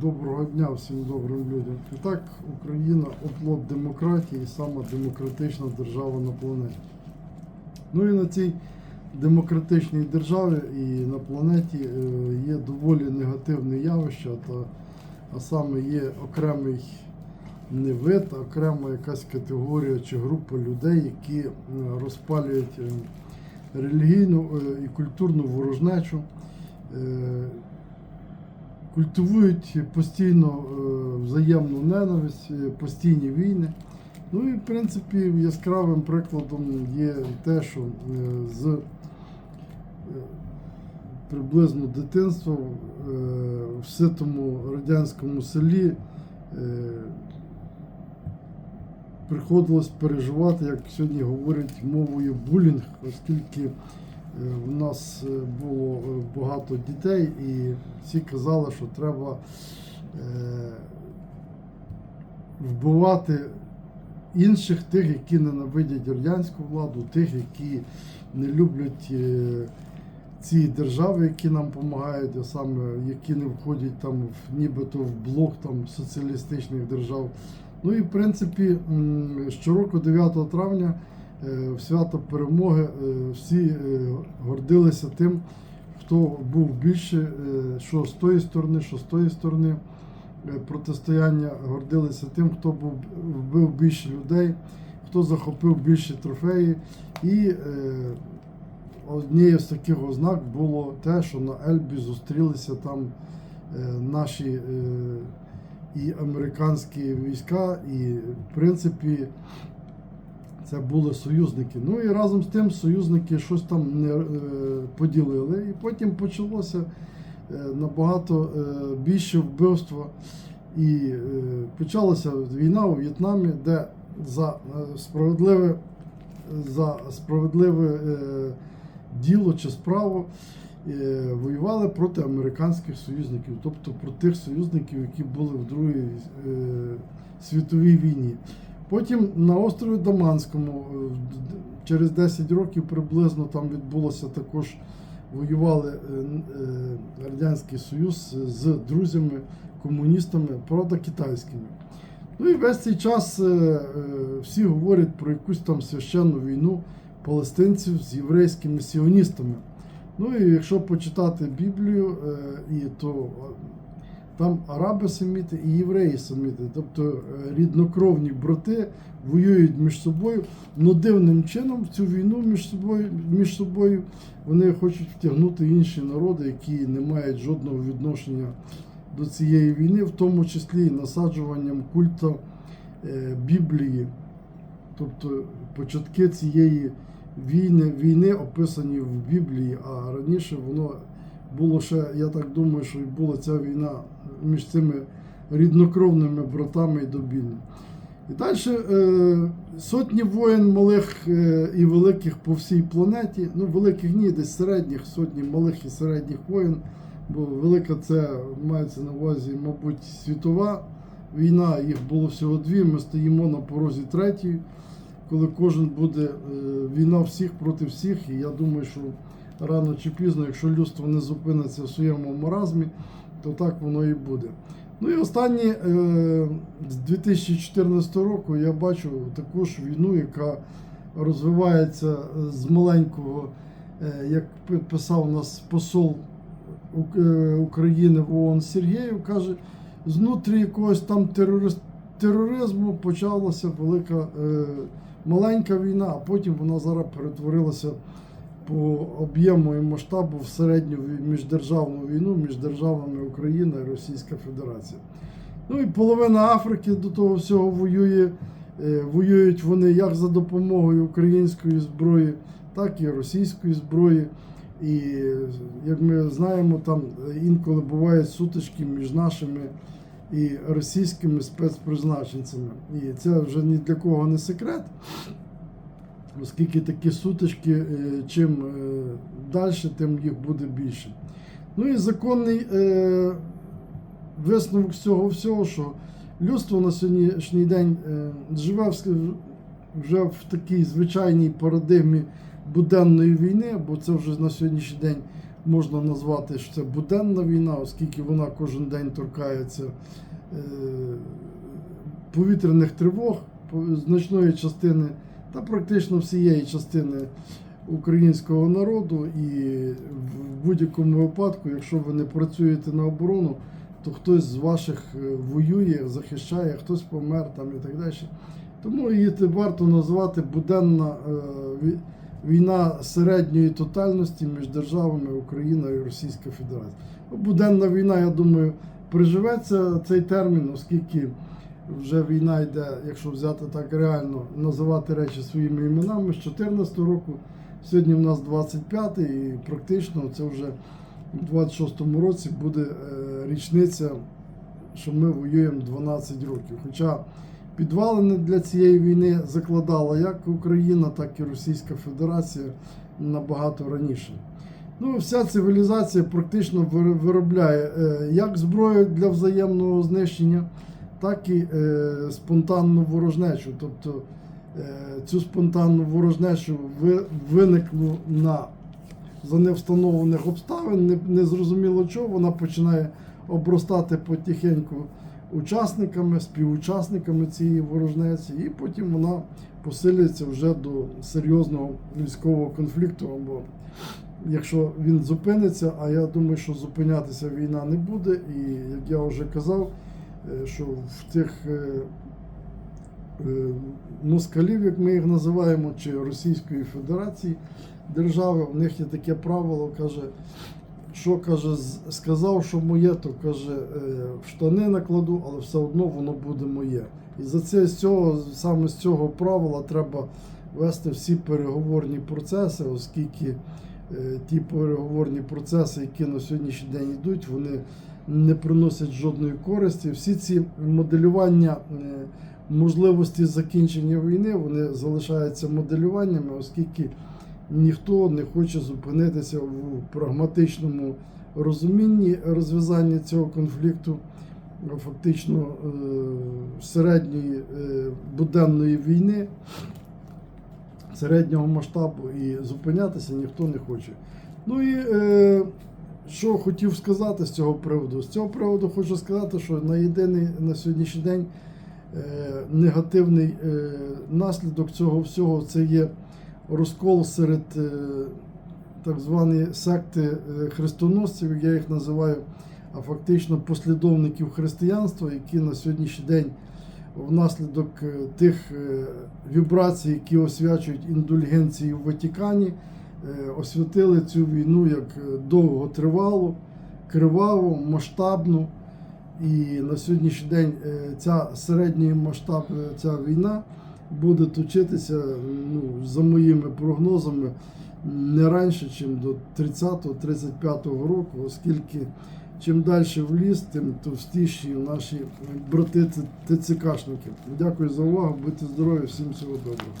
Доброго дня всім добрим людям. І так, Україна оплот демократії, сама демократична держава на планеті. Ну і на цій демократичній державі і на планеті е, є доволі негативне явище, а саме є окремий не вид, а окрема якась категорія чи група людей, які е, розпалюють е, релігійну і культурну ворожнечу. Культивують постійно е, взаємну ненависть, е, постійні війни. Ну і в принципі яскравим прикладом є те, що е, з приблизно дитинства в ситому радянському селі приходилось переживати, як сьогодні говорять мовою булінг, оскільки е, в нас е, було е, багато дітей, і всі казали, що треба е, вбивати інших, тих, які ненавидять радянську владу, тих, які не люблять е, ці держави, які нам допомагають, а саме які не входять там в нібито в блок там соціалістичних держав. Ну і в принципі, щороку, 9 травня, е, в свято перемоги, е, всі е, гордилися тим, хто був більше, е, що з тої сторони, що з тої сторони е, протистояння, гордилися тим, хто був вбив більше людей, хто захопив більше трофеї. І е, однією з таких ознак було те, що на Ельбі зустрілися там е, наші е, і американські війська, і в принципі це були союзники. Ну і разом з тим союзники щось там не е, поділили, і потім почалося е, набагато е, більше вбивства. І почалася війна у В'єтнамі, де за справедливе, за справедливе діло чи справу воювали проти американських союзників, тобто проти тих союзників, які були в Другій світовій війні. Потім на острові Даманському е, через 10 років приблизно там відбулося також. Воювали е, е, Радянський Союз з друзями, комуністами, правда, китайськими. Ну і весь цей час всі говорять про якусь там священну війну палестинців з єврейськими сіоністами. Ну і якщо почитати Біблію, і то там араби семіти і євреї семіти, тобто е, ріднокровні брати воюють між собою, але дивним чином в цю війну між собою, між собою вони хочуть втягнути інші народи, які не мають жодного відношення до цієї війни, в тому числі і насаджуванням культу е, Біблії. Тобто початки цієї війни, війни описані в Біблії, а раніше воно було ще, я так думаю, що була ця війна між цими ріднокровними братами і добільними. І далі е, сотні воєн малих е, і великих по всій планеті. Ну, великих ні, десь середніх, сотні малих і середніх воєн. Бо велика це мається на увазі, мабуть, світова війна. Їх було всього дві. Ми стоїмо на порозі третьої, коли кожен буде е, війна всіх проти всіх. І я думаю, що рано чи пізно, якщо людство не зупиниться в своєму маразмі, то так воно і буде. Ну і останні е, з 2014 року я бачу також війну, яка розвивається з маленького, е, як пи- писав нас посол е, України в ООН Сергєєв, каже, знутрі якогось там тероризму почалася велика е, маленька війна, а потім вона зараз перетворилася по об'єму і масштабу в середню міждержавну війну між державами Україна і Російська Федерація. Ну і половина Африки до того всього воює. Е, Воюють вони як за допомогою української зброї, так і російської зброї. І як ми знаємо, там інколи бувають сутички між нашими і російськими спецпризначенцями. І це вже ні для кого не секрет, оскільки такі сутички, е, чим далі, тим їх буде більше. Ну і законний е, висновок цього всього, що людство на сьогоднішній день е, живе вже в такій звичайній парадигмі буденної війни, бо це вже на сьогоднішній день можна назвати, що це буденна війна, оскільки вона кожен день торкається е, повітряних тривог значної частини та практично всієї частини українського народу. І в будь-якому випадку, якщо ви не працюєте на оборону, то хтось з ваших е, воює, захищає, хтось помер там і так далі. Тому її варто назвати буденна е, війна середньої тотальності між державами Україна і Російська Федерація. Буденна війна, я думаю, приживеться цей термін, оскільки вже війна йде, якщо взяти так реально, називати речі своїми іменами з 2014 року. Сьогодні в нас 25 і практично це вже у 26-му році буде е, річниця, що ми воюємо 12 років. Хоча підвалини для цієї війни закладала як Україна, так і Російська Федерація набагато раніше. Ну, вся цивілізація практично виробляє е, як зброю для взаємного знищення, так і е, спонтанну ворожнечу. Тобто е, цю спонтанну ворожнечу ви- виниклу на за невстановлених обставин, не, не зрозуміло чого, вона починає обростати потихеньку учасниками, співучасниками цієї ворожнеці, і потім вона посилюється вже до серйозного військового конфлікту. Або якщо він зупиниться, а я думаю, що зупинятися війна не буде. І як я вже казав, що в тих е, е, москалів, як ми їх називаємо, чи Російської Федерації держави, у них є таке правило, каже, що каже, сказав, що моє, то каже, е, в штани накладу, але все одно воно буде моє. І за це з цього, саме з цього правила треба вести всі переговорні процеси, оскільки е, ті переговорні процеси, які на сьогоднішній день йдуть, вони не приносять жодної користі. Всі ці моделювання е, можливості закінчення війни вони залишаються моделюваннями, оскільки ніхто не хоче зупинитися в прагматичному розумінні розв'язання цього конфлікту, фактично е, середньої е, буденної війни, середнього масштабу, і зупинятися ніхто не хоче. Ну і що хотів сказати з цього приводу? З цього приводу хочу сказати, що на єдиний на сьогоднішній день е, негативний е, наслідок цього всього це є розкол серед е, так званої секти е, хрестоносців, я їх називаю, а фактично послідовників християнства, які на сьогоднішній день внаслідок е, тих е, вібрацій, які освячують індульгенції в Ватикані, освятили цю війну як е, довготривалу, криваву, масштабну. І на сьогоднішній день е, ця середній масштаб, е, ця війна буде точитися, ну, за моїми прогнозами, не раніше, ніж до 30-35 року, оскільки чим далі в ліс, тим товстіші наші брати ТЦКшники. Дякую за увагу, будьте здорові, всім всього доброго.